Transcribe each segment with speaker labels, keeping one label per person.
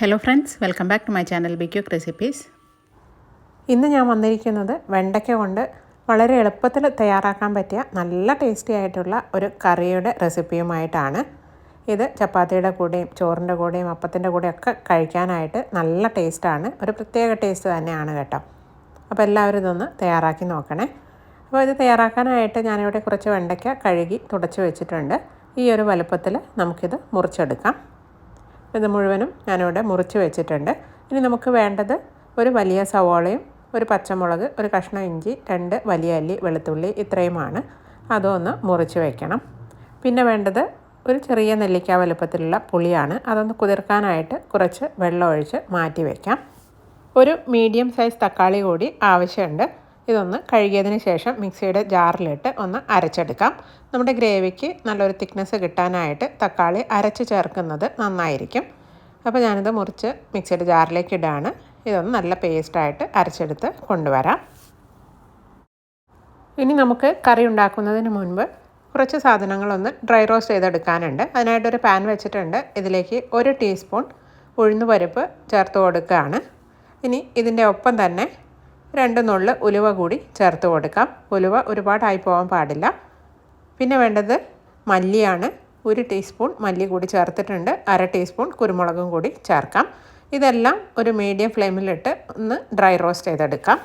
Speaker 1: Hello friends welcome back to my channel be quick recipes
Speaker 2: ഇന്ന് ഞാൻ വന്നിരിക്കുന്നത് വെണ്ടയ്ക്ക കൊണ്ട് വളരെ എളുപ്പത്തിൽ തയ്യാറാക്കാൻ പറ്റിയ നല്ല ടേസ്റ്റി ആയിട്ടുള്ള ഒരു കറിയുടെ റെസിപ്പിയുമായിട്ടാണ് ഇത് ചപ്പാത്തിയുടെ കൂടെയും ചോറിന്റെ കൂടെയും അപ്പത്തിന്റെ കൂടെയും ഒക്കെ കഴിക്കാനായിട്ട് നല്ല ടേസ്റ്റാണ് ഒരു പ്രത്യേക ടേസ്റ്റ് തന്നെയാണ് കേട്ടോ. അപ്പോൾ എല്ലാവരും ഇതൊന്ന് തയ്യാറാക്കി നോക്കണേ. അപ്പോൾ ഇത് തയ്യാറാക്കാനായിട്ട് ഞാനിവിടെ കുറച്ച് വെണ്ടയ്ക്ക കഴുകി തുടച്ച് വെച്ചിട്ടുണ്ട്. ഈ ഒരു വലുപ്പത്തിൽ നമുക്കിത് മുറിച്ചെടുക്കാം. ഇത് മുഴുവനും ഞാനിവിടെ മുറിച്ച് വെച്ചിട്ടുണ്ട്. ഇനി നമുക്ക് വേണ്ടത് ഒരു വലിയ സവാളയും ഒരു പച്ചമുളക് ഒരു കഷ്ണം ഇഞ്ചി രണ്ട് വലിയ അല്ലി വെളുത്തുള്ളി ഇത്രയുമാണ്. അതൊന്ന് മുറിച്ച് വയ്ക്കണം പിന്നെ വേണ്ടത് ഒരു ചെറിയ നെല്ലിക്ക വലുപ്പത്തിലുള്ള പുളിയാണ്. അതൊന്ന് കുതിർക്കാനായിട്ട് കുറച്ച് വെള്ളം ഒഴിച്ച് മാറ്റി വയ്ക്കാം ഒരു മീഡിയം സൈസ് തക്കാളി കൂടി ആവശ്യമുണ്ട്. ഇതൊന്ന് കഴുകിയതിന് ശേഷം മിക്സിയുടെ ജാറിലിട്ട് ഒന്ന് അരച്ചെടുക്കാം. നമ്മുടെ ഗ്രേവിക്ക് നല്ലൊരു തിക്നെസ് കിട്ടാനായിട്ട് തക്കാളി അരച്ച് ചേർക്കുന്നത് നന്നായിരിക്കും. അപ്പോൾ ഞാനിത് മുറിച്ച് മിക്സിയുടെ ജാറിലേക്ക് ഇടാണ്. ഇതൊന്ന് നല്ല പേസ്റ്റായിട്ട് അരച്ചെടുത്ത് കൊണ്ടുവരാം. ഇനി നമുക്ക് കറി ഉണ്ടാക്കുന്നതിന് മുൻപ് കുറച്ച് സാധനങ്ങളൊന്ന് ഡ്രൈ റോസ്റ്റ് ചെയ്തെടുക്കാനുണ്ട്. അതിനായിട്ടൊരു പാൻ വെച്ചിട്ടുണ്ട്. ഇതിലേക്ക് ഒരു ടീസ്പൂൺ ഉഴുന്നുപരിപ്പ് ചേർത്ത് കൊടുക്കുകയാണ്. ഇനി ഇതിന്റെ ഒപ്പം തന്നെ രണ്ട് നുള്ള് ഉലുവ കൂടി ചേർത്ത് കൊടുക്കാം. ഉലുവ ഒരുപാടായി പോകാൻ പാടില്ല. പിന്നെ വേണ്ടത് മല്ലിയാണ്. ഒരു ടീസ്പൂൺ മല്ലി കൂടി ചേർത്തിട്ടുണ്ട്. അര ടീസ്പൂൺ കുരുമുളകും കൂടി ചേർക്കാം. ഇതെല്ലാം ഒരു മീഡിയം ഫ്ലെയിമിലിട്ട് ഒന്ന് ഡ്രൈ റോസ്റ്റ് ചെയ്തെടുക്കാം.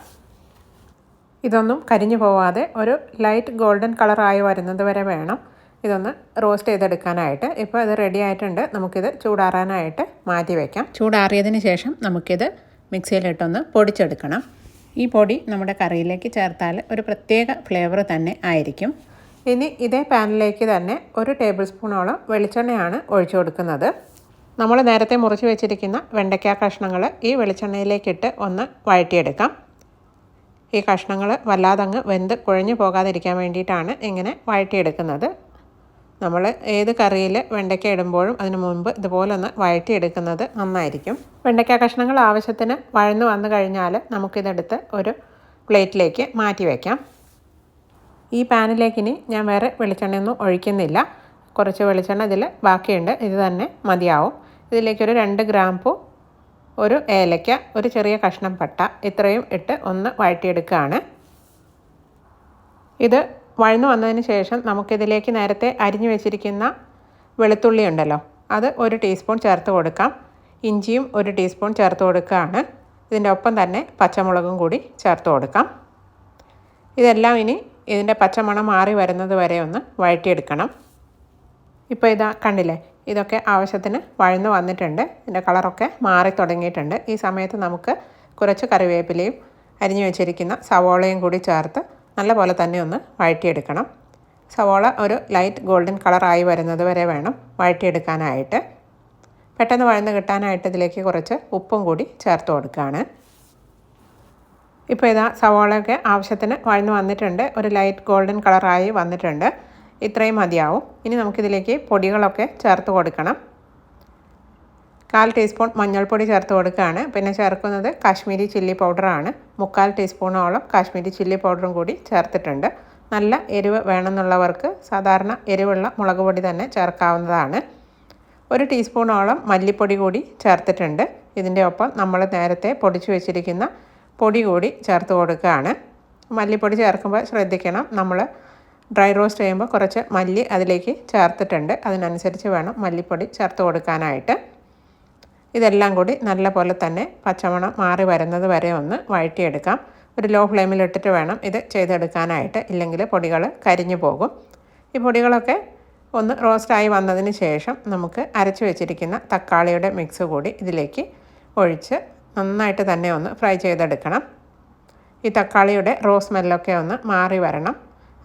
Speaker 2: ഇതൊന്നും കരിഞ്ഞു പോവാതെ ഒരു ലൈറ്റ് ഗോൾഡൻ കളറായി വരുന്നത് വരെ വേണം. ഇതൊന്ന് റോസ്റ്റ് ചെയ്തെടുക്കാനായിട്ട്. ഇപ്പോൾ ഇത് റെഡി ആയിട്ടുണ്ട്. നമുക്കിത് ചൂടാറാനായിട്ട് മാറ്റി വയ്ക്കാം
Speaker 1: ചൂടാറിയതിന് ശേഷം നമുക്കിത് മിക്സിയിലിട്ടൊന്ന് പൊടിച്ചെടുക്കണം. ഈ പൊടി നമ്മുടെ കറിയിലേക്ക് ചേർത്താൽ ഒരു പ്രത്യേക ഫ്ലേവർ തന്നെ ആയിരിക്കും.
Speaker 2: ഇനി ഇതേ പാനിലേക്ക് തന്നെ ഒരു ടേബിൾ സ്പൂണോളം വെളിച്ചെണ്ണയാണ് ഒഴിച്ചു കൊടുക്കുന്നത്. നമ്മൾ നേരത്തെ മുറിച്ച് വെച്ചിരിക്കുന്ന വെണ്ടയ്ക്ക കഷ്ണങ്ങൾ ഈ വെളിച്ചെണ്ണയിലേക്കിട്ട് ഒന്ന് വഴറ്റിയെടുക്കാം. ഈ കഷ്ണങ്ങൾ വല്ലാതങ്ങ് വെന്ത് കുഴഞ്ഞു പോകാതിരിക്കാൻ വേണ്ടിയിട്ടാണ് ഇങ്ങനെ വഴറ്റിയെടുക്കുന്നത്. നമ്മൾ ഏത് കറിയിൽ വെണ്ടയ്ക്ക ഇടുമ്പോഴും അതിന് മുൻപ് ഇതുപോലെ ഒന്ന് വഴറ്റിയെടുക്കുന്നത് നന്നായിരിക്കും. വെണ്ടയ്ക്ക കഷ്ണങ്ങൾ ആവശ്യത്തിന് വഴന്നു വന്നു കഴിഞ്ഞാൽ നമുക്കിതെടുത്ത് ഒരു പ്ലേറ്റിലേക്ക് മാറ്റി വയ്ക്കാം ഈ പാനിലേക്ക് ഇനി ഞാൻ വേറെ വെളിച്ചെണ്ണയൊന്നും ഒഴിക്കുന്നില്ല. കുറച്ച് വെളിച്ചെണ്ണ ഇതിൽ ബാക്കിയുണ്ട്. ഇത് തന്നെ മതിയാവും. ഇതിലേക്കൊരു രണ്ട് ഗ്രാമ്പു ഒരു ഏലയ്ക്ക ഒരു ചെറിയ കഷ്ണം പട്ട ഇത്രയും ഇട്ട് ഒന്ന് വഴറ്റിയെടുക്കുകയാണ് ഇത് വഴന്നു വന്നതിന് ശേഷം നമുക്കിതിലേക്ക് നേരത്തെ അരിഞ്ഞു വെച്ചിരിക്കുന്ന വെളുത്തുള്ളി ഉണ്ടല്ലോ അത് ഒരു ടീസ്പൂൺ ചേർത്ത് കൊടുക്കാം. ഇഞ്ചിയും ഒരു ടീസ്പൂൺ ചേർത്ത് കൊടുക്കുകയാണ്. ഇതിന്റെ ഒപ്പം തന്നെ പച്ചമുളകും കൂടി ചേർത്ത് കൊടുക്കാം. ഇതെല്ലാം ഇനി ഇതിന്റെ പച്ചമണം മാറി വരുന്നത് വരെ ഒന്ന് വഴറ്റിയെടുക്കണം. ഇപ്പോൾ ഇതാ കണ്ടില്ലേ ഇതൊക്കെ ആവശ്യത്തിന് വഴന്നു വന്നിട്ടുണ്ട്. ഇതിന്റെ കളറൊക്കെ മാറി തുടങ്ങിയിട്ടുണ്ട്. ഈ സമയത്ത് നമുക്ക് കുറച്ച് കറിവേപ്പിലയും അരിഞ്ഞു വെച്ചിരിക്കുന്ന സവോളയും കൂടി ചേർത്ത് നല്ലപോലെ തന്നെ ഒന്ന് വഴറ്റിയെടുക്കണം. സവോള ഒരു ലൈറ്റ് ഗോൾഡൻ കളറായി വരുന്നത് വരെ വേണം വഴറ്റിയെടുക്കാനായിട്ട്. പെട്ടെന്ന് വഴന്ന് കിട്ടാനായിട്ട് ഇതിലേക്ക് കുറച്ച് ഉപ്പും കൂടി ചേർത്ത് കൊടുക്കുകയാണ്. ഇപ്പോൾ ഇതാ സവോളയൊക്കെ ആവശ്യത്തിന് വഴന്ന് വന്നിട്ടുണ്ട്. ഒരു ലൈറ്റ് ഗോൾഡൻ കളറായി വന്നിട്ടുണ്ട്. ഇത്രയും മതിയാവും. ഇനി നമുക്കിതിലേക്ക് പൊടികളൊക്കെ ചേർത്ത് കൊടുക്കണം. കാൽ ടീസ്പൂൺ മഞ്ഞൾപ്പൊടി ചേർത്ത് കൊടുക്കുകയാണ്. പിന്നെ ചേർക്കുന്നത് കാശ്മീരി ചില്ലി പൗഡറാണ്. മുക്കാൽ ടീസ്പൂണോളം കാശ്മീരി ചില്ലി പൗഡറും കൂടി ചേർത്തിട്ടുണ്ട്. നല്ല എരിവ് വേണമെന്നുള്ളവർക്ക് സാധാരണ എരിവുള്ള മുളക് പൊടി തന്നെ ചേർക്കാവുന്നതാണ്. ഒരു ടീസ്പൂണോളം മല്ലിപ്പൊടി കൂടി ചേർത്തിട്ടുണ്ട്. ഇതിന്റെ ഒപ്പം നമ്മൾ നേരത്തെ പൊടിച്ചു വെച്ചിരിക്കുന്ന പൊടി കൂടി ചേർത്ത് കൊടുക്കുകയാണ്. മല്ലിപ്പൊടി ചേർക്കുമ്പോൾ ശ്രദ്ധിക്കണം. നമ്മൾ ഡ്രൈ റോസ്റ്റ് ചെയ്യുമ്പോൾ കുറച്ച് മല്ലി അതിലേക്ക് ചേർത്തിട്ടുണ്ട്. അതിനനുസരിച്ച് വേണം മല്ലിപ്പൊടി ചേർത്ത് കൊടുക്കാനായിട്ട്. ഇതെല്ലാം കൂടി നല്ല പോലെ തന്നെ പച്ചമണം മാറി വരുന്നത് വരെ ഒന്ന് വഴറ്റിയെടുക്കാം. ഒരു ലോ ഫ്ലെയിമിലിട്ടിട്ട് വേണം ഇത് ചെയ്തെടുക്കാനായിട്ട്. ഇല്ലെങ്കിൽ പൊടികൾ കരിഞ്ഞു പോകും. ഈ പൊടികളൊക്കെ ഒന്ന് റോസ്റ്റായി വന്നതിന് ശേഷം നമുക്ക് അരച്ച് വെച്ചിരിക്കുന്ന തക്കാളിയുടെ മിക്സ് കൂടി ഇതിലേക്ക് ഒഴിച്ച് നന്നായിട്ട് തന്നെ ഒന്ന് ഫ്രൈ ചെയ്തെടുക്കണം. ഈ തക്കാളിയുടെ റോസ് സ്മെല്ലൊക്കെ ഒന്ന് മാറി വരണം.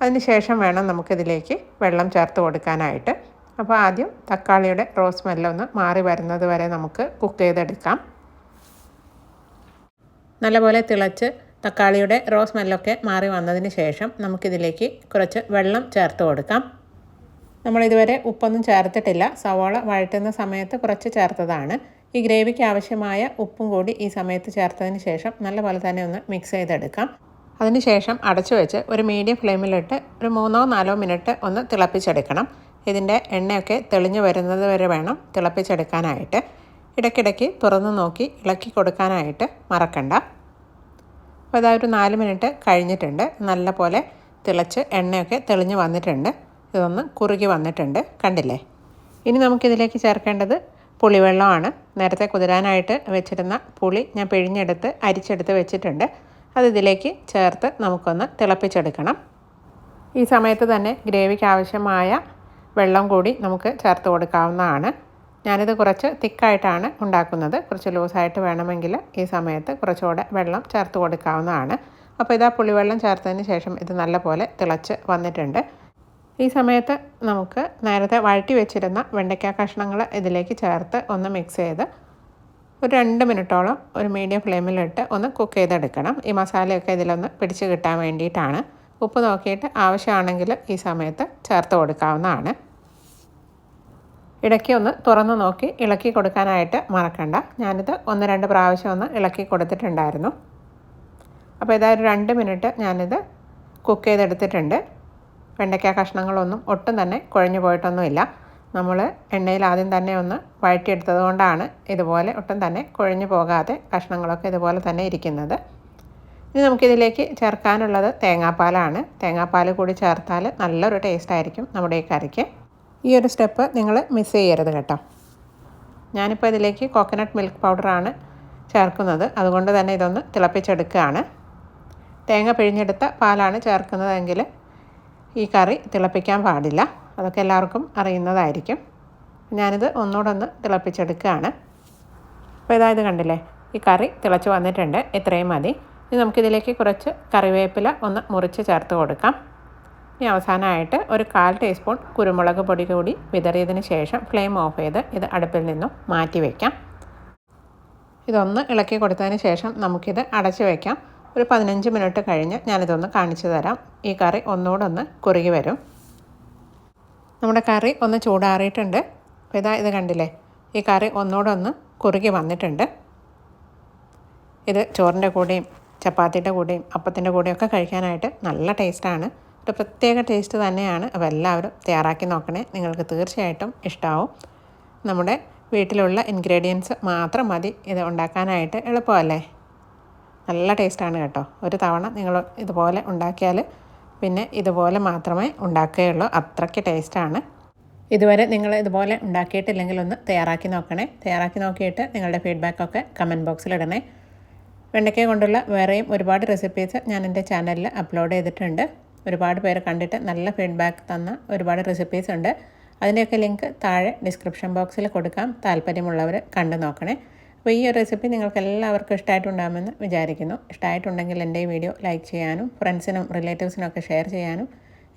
Speaker 2: അതിന് ശേഷം വേണം നമുക്കിതിലേക്ക് വെള്ളം ചേർത്ത് കൊടുക്കാനായിട്ട്. അപ്പോൾ ആദ്യം തക്കാളിയുടെ റോസ് ഒന്ന് മാറി വരുന്നത് വരെ നമുക്ക് കുക്ക് ചെയ്തെടുക്കാം.
Speaker 1: നല്ലപോലെ തിളച്ച് തക്കാളിയുടെ റോസ് സ്മെല്ലൊക്കെ മാറി വന്നതിന് ശേഷം നമുക്കിതിലേക്ക് കുറച്ച് വെള്ളം ചേർത്ത് കൊടുക്കാം.
Speaker 2: നമ്മളിതുവരെ ഉപ്പൊന്നും ചേർത്തിട്ടില്ല. സവോള വഴറ്റുന്ന സമയത്ത് കുറച്ച് ചേർത്തതാണ്. ഈ ഗ്രേവിക്ക് ആവശ്യമായ ഉപ്പും കൂടി ഈ സമയത്ത് ചേർത്തതിന് ശേഷം നല്ലപോലെ തന്നെ ഒന്ന് മിക്സ് ചെയ്തെടുക്കാം. അതിനുശേഷം അടച്ചു വെച്ച് ഒരു മീഡിയം ഫ്ലെയിമിലിട്ട് ഒരു മൂന്നോ നാലോ മിനിറ്റ് ഒന്ന് തിളപ്പിച്ചെടുക്കണം. ഇതിന്റെ എണ്ണയൊക്കെ തെളിഞ്ഞു വരുന്നത് വരെ വേണം തിളപ്പിച്ചെടുക്കാനായിട്ട്. ഇടയ്ക്കിടയ്ക്ക് തുറന്ന് നോക്കി ഇളക്കി കൊടുക്കാനായിട്ട് മറക്കണ്ട. അപ്പോൾ ഇതാ ഒരു നാല് മിനിറ്റ് കഴിഞ്ഞിട്ടുണ്ട്. നല്ല പോലെ തിളച്ച് എണ്ണയൊക്കെ തെളിഞ്ഞു വന്നിട്ടുണ്ട്. ഇതൊന്ന് കുറുകി വന്നിട്ടുണ്ട്. കണ്ടില്ലേ? ഇനി നമുക്കിതിലേക്ക് ചേർക്കേണ്ടത് പുളിവെള്ളമാണ്. നേരത്തെ കുതിരാനായിട്ട് വെച്ചിരുന്ന പുളി ഞാൻ പിഴിഞ്ഞെടുത്ത് അരിച്ചെടുത്ത് വെച്ചിട്ടുണ്ട്. അത് ഇതിലേക്ക് ചേർത്ത് നമുക്കൊന്ന് തിളപ്പിച്ചെടുക്കണം. ഈ സമയത്ത് തന്നെ ഗ്രേവിക്ക് ആവശ്യമായ വെള്ളം കൂടി നമുക്ക് ചേർത്ത് കൊടുക്കാവുന്നതാണ്. ഞാനിത് കുറച്ച് തിക്കായിട്ടാണ് ഉണ്ടാക്കുന്നത്. കുറച്ച് ലൂസായിട്ട് വേണമെങ്കിൽ ഈ സമയത്ത് കുറച്ചുകൂടെ വെള്ളം ചേർത്ത് കൊടുക്കാവുന്നതാണ്. അപ്പോൾ ഇതാ പുളിവെള്ളം ചേർത്തതിന് ശേഷം ഇത് നല്ലപോലെ തിളച്ച് വന്നിട്ടുണ്ട്. ഈ സമയത്ത് നമുക്ക് നേരത്തെ വഴറ്റി വെച്ചിരുന്ന വെണ്ടയ്ക്ക കഷ്ണങ്ങൾ ഇതിലേക്ക് ചേർത്ത് ഒന്ന് മിക്സ് ചെയ്ത് ഒരു രണ്ട് മിനിറ്റോളം ഒരു മീഡിയം ഫ്ലെയിമിലിട്ട് ഒന്ന് കുക്ക് ചെയ്തെടുക്കണം. ഈ മസാലയൊക്കെ ഇതിലൊന്ന് പിടിച്ച് കിട്ടാൻ വേണ്ടിയിട്ടാണ്. ഉപ്പ് നോക്കിയിട്ട് ആവശ്യമാണെങ്കിൽ ഈ സമയത്ത് ചേർത്ത് കൊടുക്കാവുന്നതാണ്. ഇടയ്ക്ക് ഒന്ന് തുറന്ന് നോക്കി ഇളക്കി കൊടുക്കാനായിട്ട് മറക്കണ്ട. ഞാനിത് ഒന്ന് രണ്ട് പ്രാവശ്യം ഒന്ന് ഇളക്കി കൊടുത്തിട്ടുണ്ടായിരുന്നു. അപ്പോൾ ഏതായാലും രണ്ട് മിനിറ്റ് ഞാനിത് കുക്ക് ചെയ്തെടുത്തിട്ടുണ്ട്. വെണ്ടയ്ക്ക കഷ്ണങ്ങളൊന്നും ഒട്ടും തന്നെ കുഴഞ്ഞു പോയിട്ടൊന്നുമില്ല. നമ്മൾ എണ്ണയിൽ ആദ്യം തന്നെ ഒന്ന് വഴറ്റിയെടുത്തത് കൊണ്ടാണ് ഇതുപോലെ ഒട്ടും തന്നെ കുഴഞ്ഞു പോകാതെ കഷ്ണങ്ങളൊക്കെ ഇതുപോലെ തന്നെ ഇരിക്കുന്നത്. ഇനി നമുക്കിതിലേക്ക് ചേർക്കാനുള്ളത് തേങ്ങാപ്പാലാണ്. തേങ്ങാപ്പാൽ കൂടി ചേർത്താൽ നല്ലൊരു ടേസ്റ്റ് ആയിരിക്കും നമ്മുടെ ഈ കറിക്ക്. ഈ ഒരു സ്റ്റെപ്പ് നിങ്ങൾ മിസ് ചെയ്യരുത് കേട്ടോ. ഞാനിപ്പോൾ ഇതിലേക്ക് കോക്കനട്ട് മിൽക്ക് പൗഡറാണ് ചേർക്കുന്നത്. അതുകൊണ്ട് തന്നെ ഇതൊന്ന് തിളപ്പിച്ചെടുക്കുകയാണ്. തേങ്ങ പിഴിഞ്ഞെടുത്ത പാലാണ് ചേർക്കുന്നതെങ്കിൽ ഈ കറി തിളപ്പിക്കാൻ പാടില്ല. അതൊക്കെ എല്ലാവർക്കും അറിയുന്നതായിരിക്കും. ഞാനിത് ഒന്നുകൂടൊന്ന് തിളപ്പിച്ചെടുക്കുകയാണ്. അപ്പോൾ ഇതായത് കണ്ടില്ലേ? ഈ കറി തിളച്ച് വന്നിട്ടുണ്ട്. ഇത്രയും മതി. ഇനി നമുക്കിതിലേക്ക് കുറച്ച് കറിവേപ്പില ഒന്ന് മുറിച്ച് ചേർത്ത് കൊടുക്കാം. ഇനി അവസാനമായിട്ട് ഒരു കാൽ ടീസ്പൂൺ കുരുമുളക് പൊടി കൂടി വിതറിയതിന് ശേഷം ഫ്ലെയിം ഓഫ് ചെയ്ത് ഇത് അടുപ്പിൽ നിന്നും മാറ്റി വയ്ക്കാം ഇതൊന്ന് ഇളക്കി കൊടുത്തതിന് ശേഷം നമുക്കിത് അടച്ച് വയ്ക്കാം ഒരു പതിനഞ്ച് മിനിറ്റ് കഴിഞ്ഞ് ഞാനിതൊന്ന് കാണിച്ചു തരാം. ഈ കറി ഒന്നുകൂടെ ഒന്ന് കുറുകി വരും. നമ്മുടെ കറി ഒന്ന് ചൂടാറിയിട്ടുണ്ട്. അപ്പോൾ ഇതാ ഇത് കണ്ടില്ലേ? ഈ കറി ഒന്നുകൂടെ ഒന്ന് കുറുകി വന്നിട്ടുണ്ട്. ഇത് ചോറിന്റെ കൂടെയും ചപ്പാത്തിയുടെ കൂടെയും അപ്പത്തിന്റെ കൂടെയും ഒക്കെ കഴിക്കാനായിട്ട് നല്ല ടേസ്റ്റാണ്. ഒരു പ്രത്യേക ടേസ്റ്റ് തന്നെയാണ്. അപ്പോൾ എല്ലാവരും തയ്യാറാക്കി നോക്കണേ. നിങ്ങൾക്ക് തീർച്ചയായിട്ടും ഇഷ്ടമാവും നമ്മുടെ വീട്ടിലുള്ള ഇൻഗ്രീഡിയൻസ് മാത്രം മതി ഇത് ഉണ്ടാക്കാനായിട്ട് എളുപ്പമല്ലേ? നല്ല ടേസ്റ്റാണ് കേട്ടോ. ഒരു തവണ നിങ്ങൾ ഇതുപോലെ ഉണ്ടാക്കിയാൽ പിന്നെ ഇതുപോലെ മാത്രമേ ഉണ്ടാക്കുകയുള്ളൂ. അത്രയ്ക്ക് ടേസ്റ്റാണ്. ഇതുവരെ നിങ്ങൾ ഇതുപോലെ ഉണ്ടാക്കിയിട്ടില്ലെങ്കിൽ ഒന്ന് തയ്യാറാക്കി നോക്കണേ. തയ്യാറാക്കി നോക്കിയിട്ട് നിങ്ങളുടെ ഫീഡ്ബാക്കൊക്കെ കമന്റ് ബോക്സിൽ ഇടണേ. വെണ്ടയ്ക്ക കൊണ്ടുള്ള വേറെയും ഒരുപാട് റെസിപ്പീസ് ഞാൻ എന്റെ ചാനലിൽ അപ്ലോഡ് ചെയ്തിട്ടുണ്ട്. ഒരുപാട് പേര് കണ്ടിട്ട് നല്ല ഫീഡ്ബാക്ക് തന്ന ഒരുപാട് റെസിപ്പീസ് ഉണ്ട്. അതിന്റെയൊക്കെ ലിങ്ക് താഴെ ഡിസ്ക്രിപ്ഷൻ ബോക്സിൽ കൊടുക്കാം. താല്പര്യമുള്ളവർ കണ്ടു നോക്കണേ. അപ്പോൾ ഈ ഒരു റെസിപ്പി നിങ്ങൾക്ക് എല്ലാവർക്കും ഇഷ്ടമായിട്ടുണ്ടാകുമെന്ന് വിചാരിക്കുന്നു. ഇഷ്ടമായിട്ടുണ്ടെങ്കിൽ എന്റെ ഈ വീഡിയോ ലൈക്ക് ചെയ്യാനും ഫ്രണ്ട്സിനും റിലേറ്റീവ്സിനും ഒക്കെ ഷെയർ ചെയ്യാനും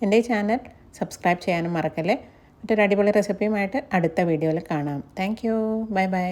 Speaker 2: എന്റെ ഈ ചാനൽ സബ്സ്ക്രൈബ് ചെയ്യാനും മറക്കല്ലേ. മറ്റൊരു അടിപൊളി റെസിപ്പിയുമായിട്ട് അടുത്ത വീഡിയോയിൽ കാണാം. Thank you bye bye